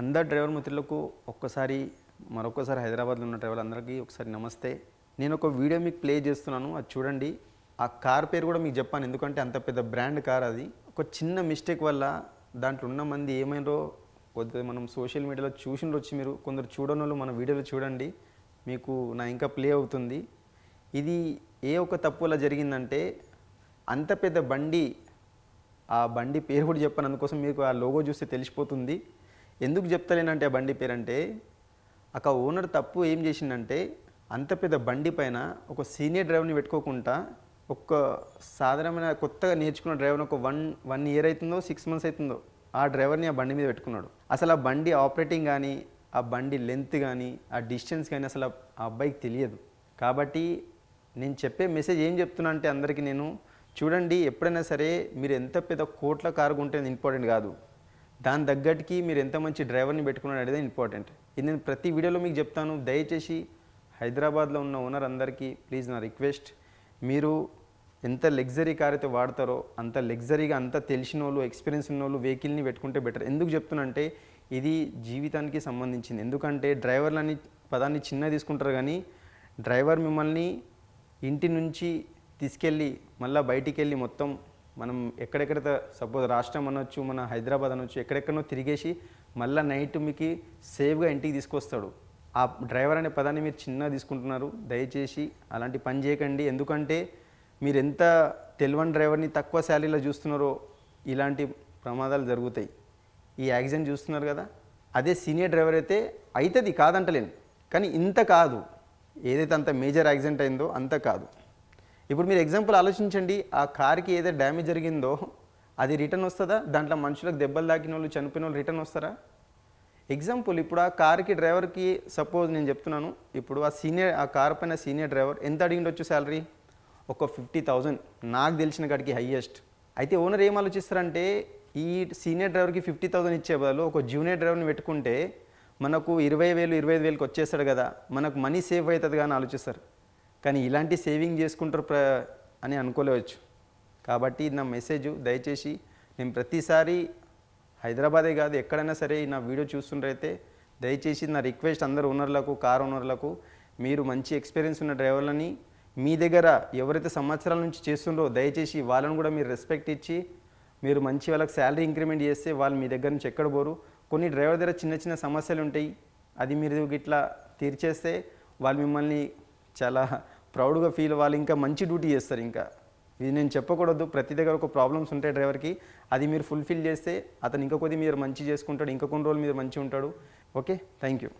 అందరు డ్రైవర్ మిత్రులకు ఒక్కసారి మరొకసారి హైదరాబాద్లో ఉన్న డ్రైవర్ అందరికీ ఒకసారి నమస్తే. నేను ఒక వీడియో మీకు ప్లే చేస్తున్నాను అది చూడండి. ఆ కార్ పేరు కూడా మీకు చెప్పాను ఎందుకంటే అంత పెద్ద బ్రాండ్ కార్ అది. ఒక చిన్న మిస్టేక్ వల్ల దాంట్లో ఉన్న మంది ఏమైందో కొద్దిగా మనం సోషల్ మీడియాలో చూసిన వచ్చి మీరు కొందరు చూడని వాళ్ళు మన వీడియోలో చూడండి. మీకు నా ఇంకా ప్లే అవుతుంది. ఇది ఏ ఒక తప్పు వల్ల జరిగిందంటే అంత పెద్ద బండి ఆ బండి పేరు కూడా చెప్పాను అందుకోసం మీకు ఆ లోగో చూస్తే తెలిసిపోతుంది. ఎందుకు చెప్తలేనంటే ఆ బండి పేరు అంటే అక్క ఓనర్ తప్పు ఏం చేసిందంటే అంత పెద్ద బండి పైన ఒక సీనియర్ డ్రైవర్ని పెట్టుకోకుండా ఒక సాధారణమైన కొత్తగా నేర్చుకున్న డ్రైవర్ని ఒక వన్ వన్ ఇయర్ అవుతుందో సిక్స్ మంత్స్ అవుతుందో ఆ డ్రైవర్ని ఆ బండి మీద పెట్టుకున్నాడు. అసలు ఆ బండి ఆపరేటింగ్ కానీ ఆ బండి లెంత్ కానీ ఆ డిస్టెన్స్ కానీ అసలు ఆ అబ్బాయికి తెలియదు. కాబట్టి నేను చెప్పే మెసేజ్ ఏం చెప్తున్నా అంటే అందరికీ నేను చూడండి ఎప్పుడైనా సరే మీరు ఎంత పెద్ద కోట్ల కారు ఉంటే ఇంపార్టెంట్ కాదు. దాని తగ్గట్టుకి మీరు ఎంత మంచి డ్రైవర్ని పెట్టుకున్నారు అనేది ఇంపార్టెంట్. ఇది నేను ప్రతి వీడియోలో మీకు చెప్తాను. దయచేసి హైదరాబాద్లో ఉన్న ఓనర్ అందరికీ ప్లీజ్ నా రిక్వెస్ట్. మీరు ఎంత లగ్జరీ కార్ అయితే వాడతారో అంత లగ్జరీగా అంత తెలిసిన వాళ్ళు ఎక్స్పీరియన్స్ ఉన్న వాళ్ళు వెహికల్ని పెట్టుకుంటే బెటర్. ఎందుకు చెప్తున్నంటే ఇది జీవితానికి సంబంధించింది. ఎందుకంటే డ్రైవర్లని పదాన్ని చిన్న తీసుకుంటారు కానీ డ్రైవర్ మిమ్మల్ని ఇంటి నుంచి తీసుకెళ్ళి మళ్ళీ బయటికి వెళ్ళి మొత్తం మనం ఎక్కడెక్కడ సపోజ్ రాష్ట్రం అనొచ్చు మన హైదరాబాద్ అనొచ్చు ఎక్కడెక్కడనో తిరిగేసి మళ్ళీ నైట్ మీకు సేఫ్గా ఇంటికి తీసుకొస్తాడు. ఆ డ్రైవర్ అనే పదాన్ని మీరు చిన్న తీసుకుంటున్నారు. దయచేసి అలాంటి పని చేయకండి. ఎందుకంటే మీరు ఎంత తెలివని డ్రైవర్ని తక్కువ శాలరీలో చూస్తున్నారో ఇలాంటి ప్రమాదాలు జరుగుతాయి. ఈ యాక్సిడెంట్ చూస్తున్నారు కదా? అదే సీనియర్ డ్రైవర్ అయితే అవుతుంది కాదంటలేను. కానీ ఇంత కాదు. ఏదైతే అంత మేజర్ యాక్సిడెంట్ అయిందో అంత కాదు. ఇప్పుడు మీరు ఎగ్జాంపుల్ ఆలోచించండి. ఆ కార్కి ఏదైతే డ్యామేజ్ జరిగిందో అది రిటర్న్ వస్తుందా? దాంట్లో మనుషులకు దెబ్బలు తాకిన వాళ్ళు చనిపోయిన వాళ్ళు రిటర్న్ వస్తారా? ఎగ్జాంపుల్ ఇప్పుడు ఆ కార్కి డ్రైవర్కి సపోజ్ నేను చెప్తున్నాను. ఇప్పుడు ఆ సీనియర్ ఆ కార్ పైన సీనియర్ డ్రైవర్ ఎంత అడిగిండొచ్చు శాలరీ ఒక ఫిఫ్టీ థౌజండ్ నాకు తెలిసిన కాడికి హయ్యెస్ట్ అయితే ఓనర్ ఏం ఆలోచిస్తారంటే ఈ సీనియర్ డ్రైవర్కి ఫిఫ్టీ థౌసండ్ ఇచ్చే బదులు ఒక జూనియర్ డ్రైవర్ని పెట్టుకుంటే మనకు ఇరవై వేలు ఇరవై ఐదు వేలకు వచ్చేస్తాడు కదా. మనకు మనీ సేవ్ అవుతుంది కానీ ఆలోచిస్తారు. కానీ ఇలాంటి సేవింగ్ చేసుకుంటారు ప్ర అని అనుకోలేవచ్చు. కాబట్టి నా మెసేజ్ దయచేసి నేను ప్రతిసారి హైదరాబాదే కాదు ఎక్కడైనా సరే నా వీడియో చూస్తుండ్రైతే దయచేసి నా రిక్వెస్ట్ అందరు ఓనర్లకు కార్ ఓనర్లకు మీరు మంచి ఎక్స్పీరియన్స్ ఉన్న డ్రైవర్లని మీ దగ్గర ఎవరైతే సంవత్సరాల నుంచి చేస్తుండ్రో దయచేసి వాళ్ళని కూడా మీరు రెస్పెక్ట్ ఇచ్చి మీరు మంచి వాళ్ళకి శాలరీ ఇంక్రిమెంట్ చేస్తే వాళ్ళు మీ దగ్గర నుంచి ఎక్కడ పోరు. కొన్ని డ్రైవర్ దగ్గర చిన్న చిన్న సమస్యలు ఉంటాయి. అది మీరు ఇట్లా తీర్చేస్తే వాళ్ళు మిమ్మల్ని చాలా ప్రౌడ్గా ఫీల్ వాళ్ళు ఇంకా మంచి డ్యూటీ చేస్తారు ఇంకా. ఇది నేను చెప్పకూడదు ప్రతి దగ్గర ఒక ప్రాబ్లమ్స్ ఉంటాయి డ్రైవర్కి. అది మీరు ఫుల్ఫిల్ చేస్తే అతను ఇంకా కొద్ది మీరు మంచి చేసుకుంటాడు ఇంకా కొన్ని రోజులు మీరు మంచి ఉంటాడు. ఓకే? Thank you